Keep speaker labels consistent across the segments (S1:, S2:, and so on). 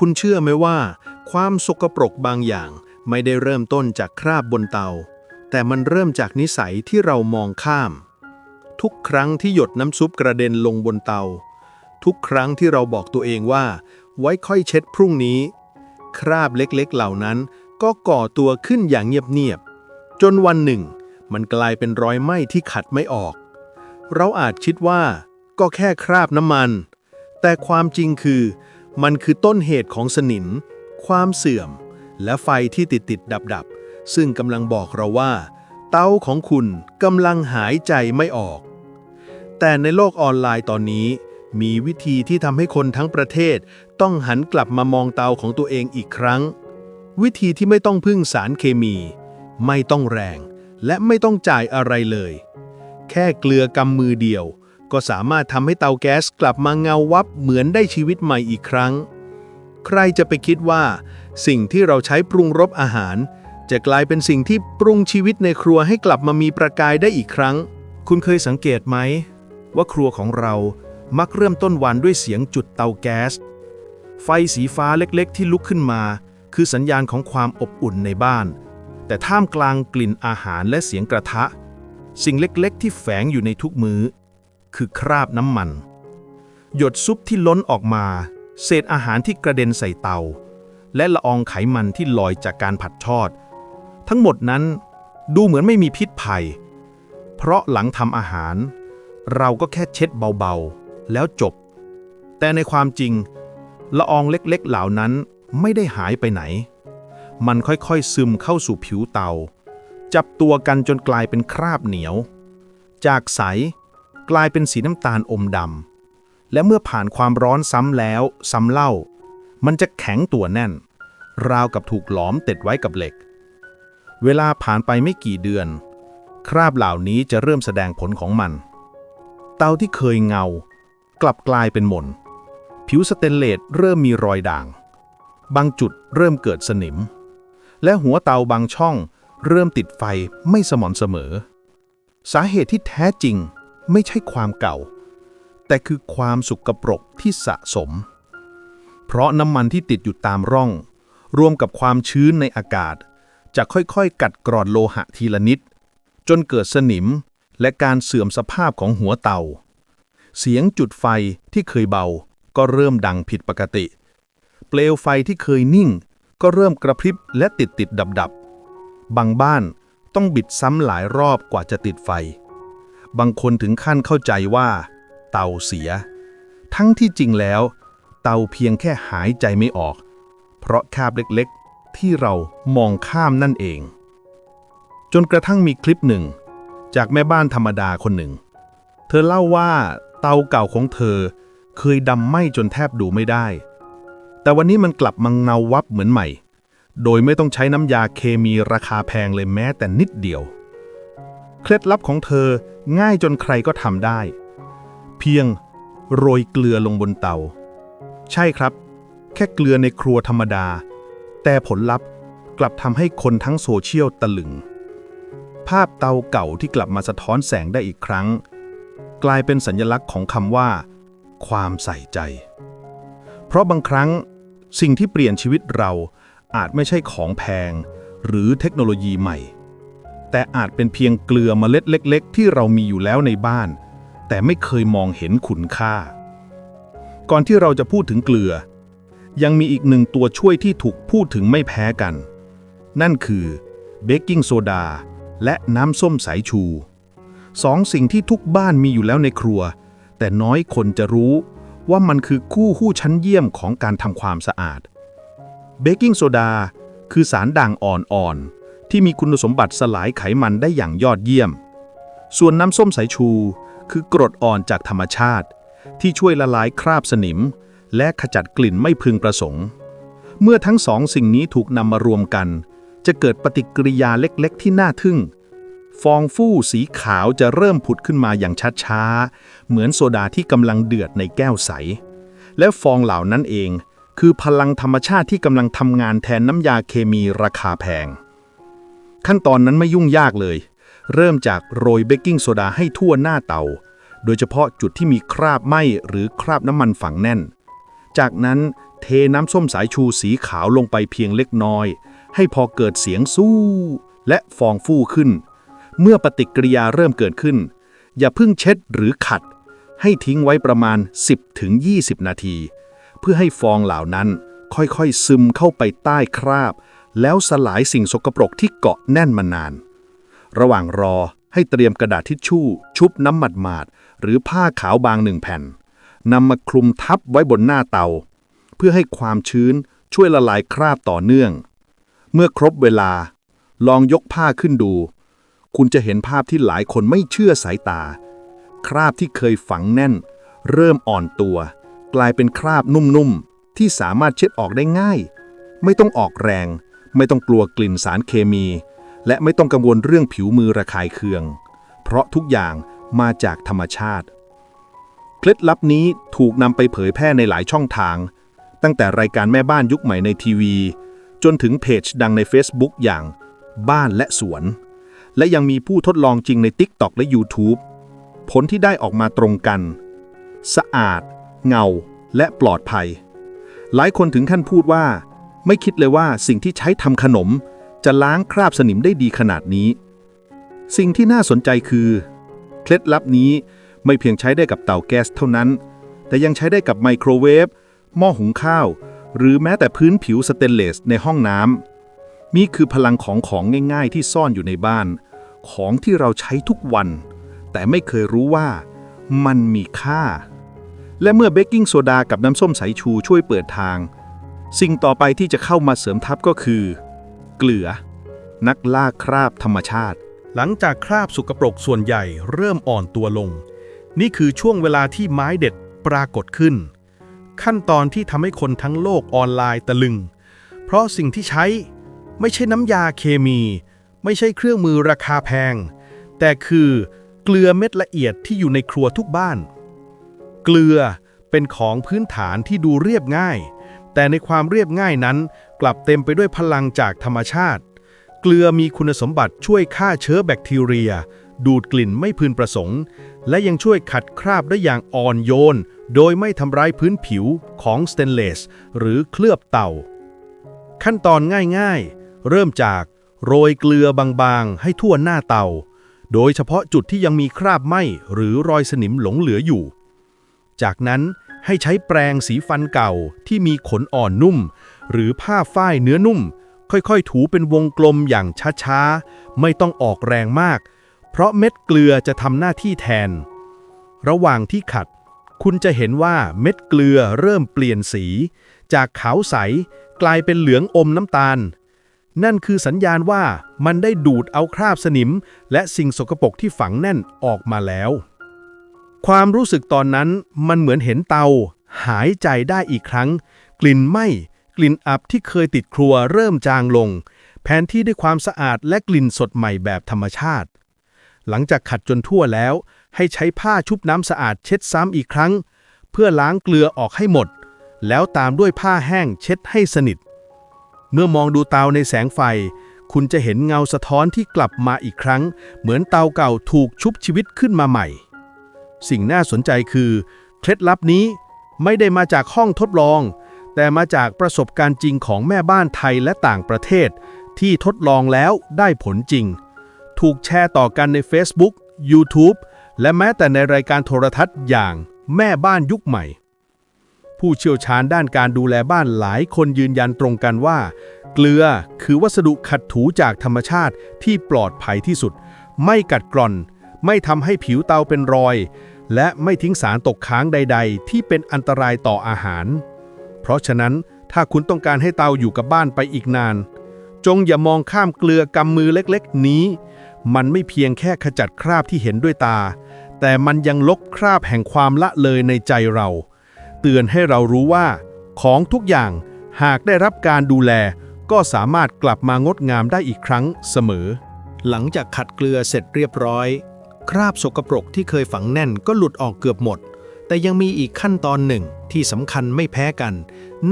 S1: คุณเชื่อไหมว่า ความสกปรกบางอย่างไม่ได้เริ่มต้นจากคราบบนเตา แต่มันเริ่มจากนิสัยที่เรามองข้าม ทุกครั้งที่หยดน้ำซุปกระเด็นลงบนเตา ทุกครั้งที่เราบอกตัวเองว่า ไว้ค่อยเช็ดพรุ่งนี้ คราบเล็กๆเหล่านั้นก็ก่อตัวขึ้นอย่างเงียบๆจนวันหนึ่ง มันกลายเป็นรอยไหม้ที่ขัดไม่ออก เราอาจคิดว่า ก็แค่คราบน้ำมัน แต่ความจริงคือ มันคือต้นเหตุของสนิม ความเสื่อม และไฟที่ติดติดดับดับซึ่งกำลังบอกเราว่า เตาของคุณกำลังหายใจไม่ออก แต่ในโลกออนไลน์ตอนนี้ มีวิธีที่ทำให้คนทั้งประเทศ ต้องหันกลับมามองเตาของตัวเองอีกครั้ง วิธีที่ไม่ต้องพึ่งสารเคมี ไม่ต้องแรง และไม่ต้องจ่ายอะไรเลย แค่เกลือกำมือเดียว ก็สามารถทำให้เตาแก๊สกลับมาเงาวับเหมือนได้ชีวิตใหม่อีกครั้ง ใครจะไปคิดว่า สิ่งที่เราใช้ปรุงรสอาหาร จะกลายเป็นสิ่งที่ปรุงชีวิตในครัวให้กลับมามีประกายได้อีกครั้ง
S2: คุณเคยสังเกตไหม ว่าครัวของเรามักเริ่มต้นวันด้วยเสียงจุดเตาแก๊ส ไฟสีฟ้าเล็กๆ ที่ลุกขึ้นมา คือสัญญาณของความอบอุ่นในบ้าน แต่ท่ามกลางกลิ่นอาหารและเสียงกระทะ สิ่งเล็กๆ ที่แฝงอยู่ในทุกมือ้อ คือคราบน้ำมัน หยดซุปที่ล้นออกมา เศษอาหารที่กระเด็นใส่เตา และละอองไขมันที่ลอยจากการผัดทอด ทั้งหมดนั้นดูเหมือนไม่มีพิษภัย เพราะหลังทำอาหาร เราก็แค่เช็ดเบาๆ แล้วจบ แต่ในความจริง ละอองเล็กๆเหล่านั้นไม่ได้หายไปไหน มันค่อยๆซึมเข้าสู่ผิวเตา จับตัวกันจนกลายเป็นคราบเหนียว จากใส กลายเป็นสีน้ำตาลอมดำ และเมื่อผ่านความร้อนซ้ำแล้วซ้ำเล่า มันจะแข็งตัวแน่น ราวกับถูกหลอมติดไว้กับเหล็ก เวลาผ่านไปไม่กี่เดือน คราบเหล่านี้จะเริ่มแสดงผลของมัน เตาที่เคยเงา กลับกลายเป็นหม่น ผิวสเตนเลสเริ่มมีรอยด่าง บางจุดเริ่มเกิดสนิม และหัวเตาบางช่องเริ่มติดไฟไม่สม่ำเสมอ สาเหตุที่แท้จริง ไม่ใช่ความเก่า แต่คือความสุกปรกที่สะสม เพราะน้ำมันที่ติดอยู่ตามร่อง รวมกับความชื้นในอากาศ จะค่อยๆ กัดกร่อนโลหะทีละนิด จนเกิดสนิมและการเสื่อมสภาพของหัวเตา เสียงจุดไฟที่เคยเบา ก็เริ่มดังผิดปกติ เปลวไฟที่เคยนิ่ง ก็เริ่มกระพริบและติดติดดับดับบางบ้านต้องบิดซ้ำหลายรอบกว่าจะติดไฟ บางคนถึงขั้นเข้าใจว่า เตาเสีย ทั้งที่จริงแล้ว เตาเพียงแค่หายใจไม่ออก เพราะคาบเล็กๆ ที่เรามองข้ามนั่นเอง จนกระทั่งมีคลิปหนึ่ง จากแม่บ้านธรรมดาคนหนึ่ง เธอเล่าว่าเตาเก่าของเธอเคยดำไหม้จนแทบดูไม่ได้ แต่วันนี้มันกลับมาเงาวับเหมือนใหม่ โดยไม่ต้องใช้น้ำยาเคมีราคาแพงเลยแม้แต่นิดเดียว เคล็ดลับของเธอ ง่ายจนใครก็ทำได้ เพียงโรยเกลือลงบนเตา ใช่ครับ แค่เกลือในครัวธรรมดา แต่ผลลัพธ์กลับทำให้คนทั้งโซเชียลตะลึง ภาพเตาเก่าที่กลับมาสะท้อนแสงได้อีกครั้ง กลายเป็นสัญลักษณ์ของคำว่า ความใส่ใจ เพราะบางครั้งสิ่งที่เปลี่ยนชีวิตเราอาจไม่ใช่ของแพง หรือเทคโนโลยีใหม่ แต่อาจเป็นเพียงเกลือเมล็ดเล็ก ๆ ที่เรามีอยู่แล้วในบ้าน แต่ไม่เคยมองเห็นคุณค่า ก่อนที่เราจะพูดถึงเกลือ ยังมีอีกหนึ่งตัวช่วยที่ถูกพูดถึงไม่แพ้กัน นั่นคือเบกกิ้งโซดาและน้ำส้มสายชูสองสิ่งที่ทุกบ้านมีอยู่แล้วในครัว แต่น้อยคนจะรู้ว่ามันคือคู่หู้ชั้นเยี่ยมของการทำความสะอาด เบกกิ้งโซดาคือสารด่างอ่อนๆ ที่มีคุณสมบัติสลายไขมันได้อย่างยอดเยี่ยม ส่วนน้ำส้มสายชู คือกรดอ่อนจากธรรมชาติ ที่ช่วยละลายคราบสนิม และขจัดกลิ่นไม่พึงประสงค์ เมื่อทั้งสองสิ่งนี้ถูกนำมารวมกัน จะเกิดปฏิกิริยาเล็กๆ ที่น่าทึ่ง ฟองฟู่สีขาวจะเริ่มผุดขึ้นมาอย่างช้าๆ เหมือนโซดาที่กำลังเดือดในแก้วใส และฟองเหล่านั้นเอง คือพลังธรรมชาติที่กำลังทำงานแทนน้ำยาเคมีราคาแพง ขั้นตอนนั้นไม่ยุ่งยากเลย เริ่มจากโรยเบกกิ้งโซดาให้ทั่วหน้าเตา โดยเฉพาะจุดที่มีคราบไหม้หรือคราบน้ำมันฝังแน่น จากนั้นเทน้ำส้มสายชูสีขาวลงไปเพียงเล็กน้อย ให้พอเกิดเสียงสู้ และฟองฟู่ขึ้น เมื่อปฏิกิริยาเริ่มเกิดขึ้น อย่าเพิ่งเช็ดหรือขัด ให้ทิ้งไว้ประมาณ 10-20 นาที เพื่อให้ฟองเหล่านั้นค่อยๆซึมเข้าไปใต้คราบ แล้วสลายสิ่งสกปรกที่เกาะแน่นมานาน ระหว่างรอให้เตรียมกระดาษทิชชู่ ชุบน้ำหมัดหมาดๆหรือผ้าขาวบางหนึ่งแผ่นนำมาคลุมทับไว้บนหน้าเตา เพื่อให้ความชื้นช่วยละลายคราบต่อเนื่อง เมื่อครบเวลา ลองยกผ้าขึ้นดู คุณจะเห็นภาพที่หลายคนไม่เชื่อสายตา คราบที่เคยฝังแน่น เริ่มอ่อนตัว กลายเป็นคราบนุ่มๆที่สามารถเช็ดออกได้ง่าย ไม่ต้องออกแรง ไม่ต้องกลัวกลิ่นสารเคมี และไม่ต้องกังวลเรื่องผิวมือระคายเคือง เพราะทุกอย่างมาจากธรรมชาติ เคล็ดลับนี้ถูกนำไปเผยแพร่ในหลายช่องทาง ตั้งแต่รายการแม่บ้านยุคใหม่ในทีวี จนถึงเพจดังใน Facebook อย่างบ้านและสวน และยังมีผู้ทดลองจริงใน TikTok และ YouTube ผลที่ได้ออกมาตรงกัน สะอาด เงา และปลอดภัย หลายคนถึงขั้นพูดว่า ไม่คิดเลยว่าสิ่งที่ใช้ทำขนม จะล้างคราบสนิมได้ดีขนาดนี้ สิ่งที่น่าสนใจคือ เคล็ดลับนี้ไม่เพียงใช้ได้กับเตาแก๊สเท่านั้น แต่ยังใช้ได้กับไมโครเวฟหม้อหุงข้าว หรือแม้แต่พื้นผิวสเตนเลสในห้องน้ำนี่คือพลังของของง่ายๆ ที่ซ่อนอยู่ในบ้าน ของที่เราใช้ทุกวัน แต่ไม่เคยรู้ว่ามันมีค่า และเมื่อเบกกิ้งโซดากับน้ำส้มสายชูช่วยเปิดทาง สิ่งต่อไปที่จะเข้ามาเสริมทัพก็คือ เกลือ นักล่าคราบธรรมชาติ
S1: หลังจากคราบสุกปรกส่วนใหญ่เริ่มอ่อนตัวลง นี่คือช่วงเวลาที่ไม้เด็ดปรากฏขึ้น ขั้นตอนที่ทำให้คนทั้งโลกออนไลน์ตะลึง เพราะสิ่งที่ใช้ไม่ใช่น้ำยาเคมี ไม่ใช่เครื่องมือราคาแพง แต่คือเกลือเม็ดละเอียดที่อยู่ในครัวทุกบ้าน เกลือเป็นของพื้นฐานที่ดูเรียบง่าย แต่ในความเรียบง่ายนั้น กลับเต็มไปด้วยพลังจากธรรมชาติ เกลือมีคุณสมบัติช่วยฆ่าเชื้อแบคทีเรีย ดูดกลิ่นไม่พึงประสงค์ และยังช่วยขัดคราบได้อย่างอ่อนโยน โดยไม่ทำร้ายพื้นผิวของสเตนเลส หรือเคลือบเต่า ขั้นตอนง่ายๆ เริ่มจากโรยเกลือบางๆ ให้ทั่วหน้าเตา โดยเฉพาะจุดที่ยังมีคราบไหม้หรือรอยสนิมหลงเหลืออยู่ จากนั้น ให้ใช้แปรงสีฟันเก่าที่มีขนอ่อนนุ่ม หรือผ้าฝ้ายเนื้อนุ่ม ค่อยๆ ถูเป็นวงกลมอย่างช้าๆ ไม่ต้องออกแรงมาก เพราะเม็ดเกลือจะทำหน้าที่แทน ระหว่างที่ขัด คุณจะเห็นว่าเม็ดเกลือเริ่มเปลี่ยนสี จากขาวใสกลายเป็นเหลืองอมน้ำตาล นั่นคือสัญญาณว่ามันได้ดูดเอาคราบสนิม และสิ่งสกปรกที่ฝังแน่นออกมาแล้ว ความรู้สึกตอนนั้นมันเหมือนเห็นเตา หายใจได้อีกครั้ง กลิ่นไหม้กลิ่นอับที่เคยติดครัวเริ่มจางลง แผนที่ด้วยความสะอาดและกลิ่นสดใหม่แบบธรรมชาติ หลังจากขัดจนทั่วแล้ว ให้ใช้ผ้าชุบน้ำสะอาดเช็ดซ้ำอีกครั้ง เพื่อล้างเกลือออกให้หมด แล้วตามด้วยผ้าแห้งเช็ดให้สนิท เมื่อมองดูเตาในแสงไฟ คุณจะเห็นเงาสะท้อนที่กลับมาอีกครั้ง เหมือนเตาเก่าถูกชุบชีวิตขึ้นมาใหม่ สิ่งน่าสนใจคือ เคล็ดลับนี้ไม่ได้มาจากห้องทดลอง แต่มาจากประสบการณ์จริงของแม่บ้านไทยและต่างประเทศ ที่ทดลองแล้วได้ผลจริง ถูกแชร์ต่อกันใน Facebook YouTube และแม้แต่ในรายการโทรทัศน์อย่างแม่บ้านยุคใหม่ ผู้เชี่ยวชาญด้านการดูแลบ้านหลายคนยืนยันตรงกันว่า เกลือคือวัสดุขัดถูจากธรรมชาติที่ปลอดภัยที่สุด ไม่กัดกร่อน ไม่ทำให้ผิวเตาเป็นรอย และไม่ทิ้งสารตกค้างใด ๆ ที่เป็นอันตรายต่ออาหาร เพราะฉะนั้นถ้าคุณต้องการให้เตาอยู่กับบ้านไปอีกนาน จงอย่ามองข้ามเกลือกำมือเล็กๆ นี้ มันไม่เพียงแค่ขจัดคราบที่เห็นด้วยตา แต่มันยังลบคราบแห่งความละเลยในใจเรา เตือนให้เรารู้ว่า ของทุกอย่างหากได้รับการดูแล ก็สามารถกลับมางดงามได้อีกครั้งเสมอ หลังจากขัดเกลือเสร็จเรียบร้อย คราบสกปรกที่เคยฝังแน่นก็หลุดออกเกือบหมด แต่ยังมีอีกขั้นตอนหนึ่งที่สำคัญไม่แพ้กัน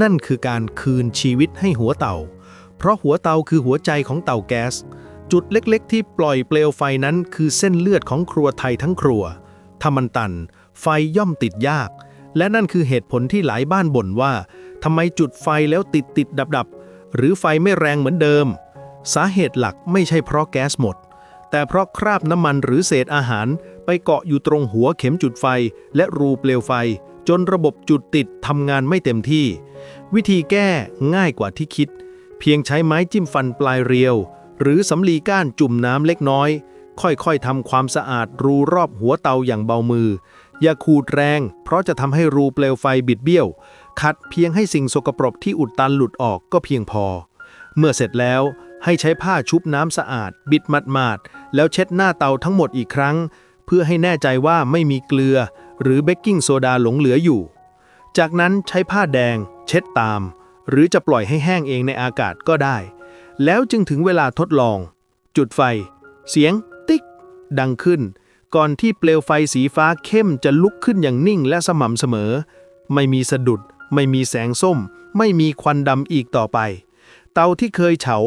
S1: นั่นคือการคืนชีวิตให้หัวเตาเพราะหัวเตาคือหัวใจของเตาแก๊ส จุดเล็กๆ ที่ปล่อยเปลวไฟนั้นคือเส้นเลือดของครัวไทยทั้งครัวถ้ามันตัน ไฟย่อมติดยาก และนั่นคือเหตุผลที่หลายบ้านบ่นว่าทำไมจุดไฟแล้วติดติดดับดับหรือไฟไม่แรงเหมือนเดิม สาเหตุหลักไม่ใช่เพราะแก๊สหมด แต่เพราะคราบน้ำมันหรือเศษอาหารไปเกาะอยู่ตรงหัวเข็มจุดไฟ และรูเปลวไฟ จนระบบจุดติดทำงานไม่เต็มที่ วิธีแก้ง่ายกว่าที่คิด เพียงใช้ไม้จิ้มฟันปลายเรียว หรือสำลีก้านจุ่มน้ำเล็กน้อย ค่อยๆทำความสะอาดรูรอบหัวเตาอย่างเบามือ อย่าขูดแรง เพราะจะทำให้รูเปลวไฟบิดเบี้ยว ขัดเพียงให้สิ่งสกปรกที่อุดตันหลุดออกก็เพียงพอ เมื่อเสร็จแล้วให้ใช้ผ้าชุบน้ำสะอาด บิดมัดๆ แล้วเช็ดหน้าเตาทั้งหมดอีกครั้ง เพื่อให้แน่ใจว่าไม่มีเกลือ หรือเบกกิ้งโซดาหลงเหลืออยู่ จากนั้นใช้ผ้าแดง เช็ดตาม หรือจะปล่อยให้แห้งเองในอากาศก็ได้ แล้วจึงถึงเวลาทดลอง จุดไฟ เสียง ติ๊ก ดังขึ้น ก่อนที่เปลวไฟสีฟ้าเข้มจะลุกขึ้นอย่างนิ่งและสม่ำเสมอ ไม่มีสะดุด ไม่มีแสงส้ม ไม่มีควันดำอีกต่อไป เตาที่เคยเฉา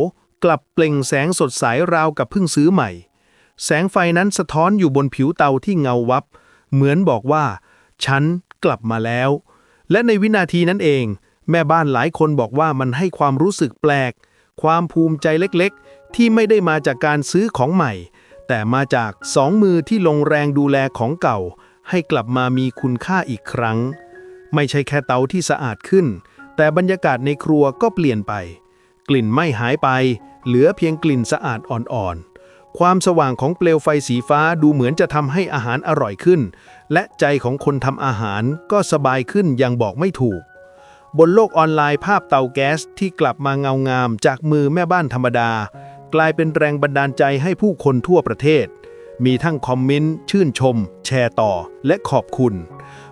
S1: กลับเปล่งแสงสดใสราวกับเพิ่งซื้อใหม่ แสงไฟนั้นสะท้อนอยู่บนผิวเตาที่เงาวับ เหมือนบอกว่า ฉันกลับมาแล้ว และในวินาทีนั้นเอง แม่บ้านหลายคนบอกว่ามันให้ความรู้สึกแปลก ความภูมิใจเล็กๆ ที่ไม่ได้มาจากการซื้อของใหม่ แต่มาจากสองมือที่ลงแรงดูแลของเก่า ให้กลับมามีคุณค่าอีกครั้ง ไม่ใช่แค่เตาที่สะอาดขึ้น แต่บรรยากาศในครัวก็เปลี่ยนไป กลิ่นไม่หายไป เหลือเพียงกลิ่นสะอาดอ่อนๆ ความสว่างของเปลวไฟสีฟ้าดูเหมือนจะทำให้อาหารอร่อยขึ้น และใจของคนทำอาหารก็สบายขึ้นอย่างบอกไม่ถูก บนโลกออนไลน์ภาพเตาแก๊สที่กลับมาเงางามจากมือแม่บ้านธรรมดา กลายเป็นแรงบันดาลใจให้ผู้คนทั่วประเทศ มีทั้งคอมเมนต์ชื่นชม แชร์ต่อ และขอบคุณ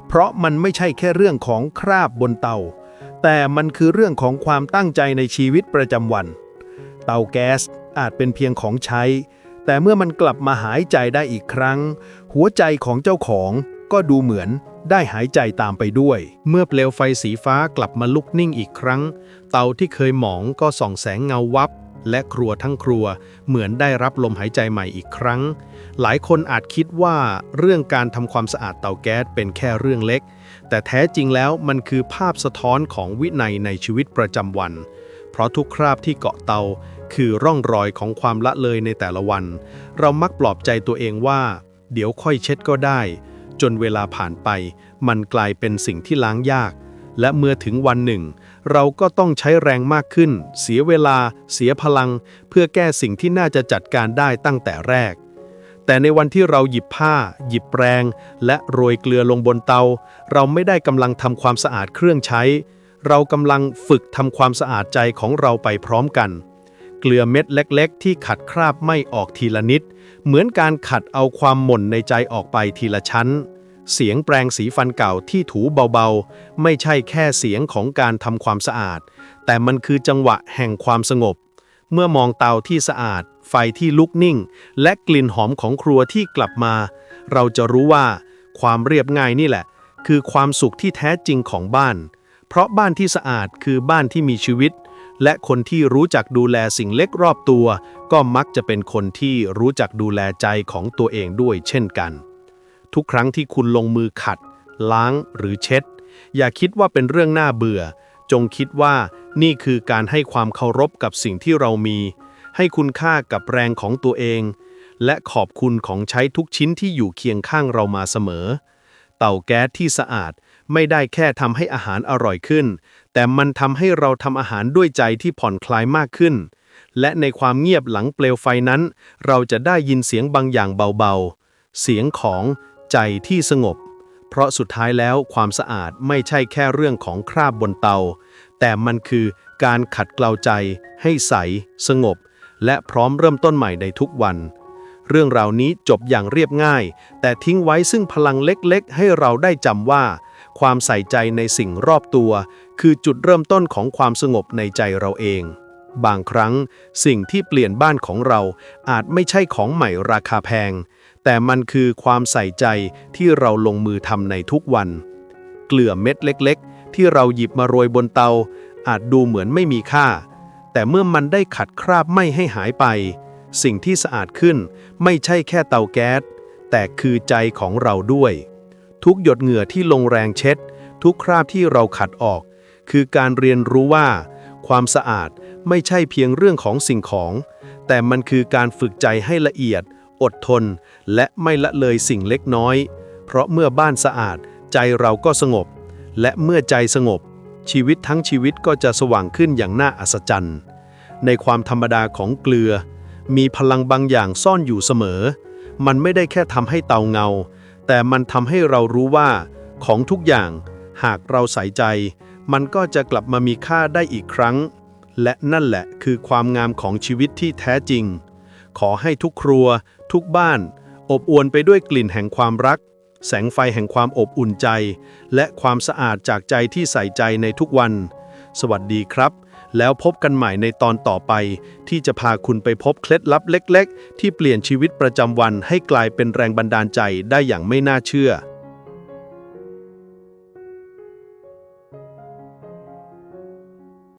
S1: เพราะมันไม่ใช่แค่เรื่องของคราบบนเตา แต่มันคือเรื่องของความตั้งใจในชีวิตประจำวัน เตาแก๊สอาจเป็นเพียงของใช้ แต่เมื่อมันกลับมาหายใจได้อีกครั้ง หัวใจของเจ้าของก็ดูเหมือนได้หายใจตามไปด้วย เมื่อเปลวไฟสีฟ้ากลับมาลุกนิ่งอีกครั้ง เตาที่เคยหมองก็ส่องแสงเงาวับ และครัวทั้งครัวเหมือนได้รับลมหายใจใหม่อีกครั้ง หลายคนอาจคิดว่าเรื่องการทำความสะอาดเตาแก๊สเป็นแค่เรื่องเล็ก แต่แท้จริงแล้วมันคือภาพสะท้อนของวินัยในชีวิตประจำวัน เพราะทุกคราบที่เกาะเตา คือร่องรอยของความละเลยในแต่ละวัน เรามักปลอบใจตัวเองว่า เดี๋ยวค่อยเช็ดก็ได้ จนเวลาผ่านไป มันกลายเป็นสิ่งที่ล้างยาก และเมื่อถึงวันหนึ่ง เราก็ต้องใช้แรงมากขึ้น เสียเวลา เสียพลัง เพื่อแก้สิ่งที่น่าจะจัดการได้ตั้งแต่แรก แต่ในวันที่เราหยิบผ้า หยิบแปรง และโรยเกลือลงบนเตา เราไม่ได้กำลังทำความสะอาดเครื่องใช้เรากำลังฝึกทำความสะอาดใจของเราไปพร้อมกันเกลือเม็ดเล็ก ๆ ที่ขัดคราบไม่ออกทีละนิด เหมือนการขัดเอาความหม่นในใจออกไปทีละชั้น เสียงแปรงสีฟันเก่าที่ถูเบาๆ ไม่ใช่แค่เสียงของการทำความสะอาด แต่มันคือจังหวะแห่งความสงบ เมื่อมองเตาที่สะอาด ไฟที่ลุกนิ่ง และกลิ่นหอมของครัวที่กลับมา เราจะรู้ว่าความเรียบง่ายนี่แหละ คือความสุขที่แท้จริงของบ้าน เพราะบ้านที่สะอาดคือบ้านที่มีชีวิต และคนที่รู้จักดูแลสิ่งเล็กรอบตัว ก็มักจะเป็นคนที่รู้จักดูแลใจของตัวเองด้วยเช่นกัน ทุกครั้งที่คุณลงมือขัด ล้างหรือเช็ด อย่าคิดว่าเป็นเรื่องน่าเบื่อ จงคิดว่านี่คือการให้ความเคารพกับสิ่งที่เรามี ให้คุณค่ากับแรงของตัวเอง และขอบคุณของใช้ทุกชิ้นที่อยู่เคียงข้างเรามาเสมอ เตาแก๊สที่สะอาดไม่ได้แค่ทำให้อาหารอร่อยขึ้น แต่มันทำให้เราทำอาหารด้วยใจที่ผ่อนคลายมากขึ้น และในความเงียบหลังเปลวไฟนั้น เราจะได้ยินเสียงบางอย่างเบาๆ เสียงของใจที่สงบ เพราะสุดท้ายแล้วความสะอาดไม่ใช่แค่เรื่องของคราบบนเตา แต่มันคือการขัดเกลาใจ ให้ใส สงบ และพร้อมเริ่มต้นใหม่ในทุกวัน เรื่องราวนี้จบอย่างเรียบง่าย แต่ทิ้งไว้ซึ่งพลังเล็กๆ ให้เราได้จำว่า ความใส่ใจในสิ่งรอบตัว คือจุดเริ่มต้นของความสงบในใจเราเอง บางครั้งสิ่งที่เปลี่ยนบ้านของเราอาจไม่ใช่ของใหม่ราคาแพง แต่มันคือความใส่ใจที่เราลงมือทำในทุกวัน เกลือเม็ดเล็ก ๆ ที่เราหยิบมาโรยบนเตา อาจดูเหมือนไม่มีค่า แต่เมื่อมันได้ขัดคราบไม้ให้หายไป สิ่งที่สะอาดขึ้นไม่ใช่แค่เตาแก๊สแต่คือใจของเราด้วย ทุกหยดเหงื่อที่ลงแรงเช็ด ทุกคราบที่เราขัดออก คือการเรียนรู้ว่า ความสะอาดไม่ใช่เพียงเรื่องของสิ่งของ แต่มันคือการฝึกใจให้ละเอียด อดทน และไม่ละเลยสิ่งเล็กน้อย เพราะเมื่อบ้านสะอาด ใจเราก็สงบ และเมื่อใจสงบ ชีวิตทั้งชีวิตก็จะสว่างขึ้นอย่างน่าอัศจรรย์ ในความธรรมดาของเกลือ มีพลังบางอย่างซ่อนอยู่เสมอ มันไม่ได้แค่ทำให้เตาเงา แต่มันทำให้เรารู้ว่า ของทุกอย่าง หากเราใส่ใจ มันก็จะกลับมามีค่าได้อีกครั้ง และนั่นแหละคือความงามของชีวิตที่แท้จริง ขอให้ทุกครัว ทุกบ้าน อบอวลไปด้วยกลิ่นแห่งความรัก แสงไฟแห่งความอบอุ่นใจ และความสะอาดจากใจที่ใส่ใจในทุกวัน สวัสดีครับ แล้วพบกันใหม่ในตอนต่อไป ที่จะพาคุณไปพบเคล็ดลับเล็ก ๆ ที่เปลี่ยนชีวิตประจำวันให้กลายเป็นแรงบันดาลใจได้อย่างไม่น่าเชื่อ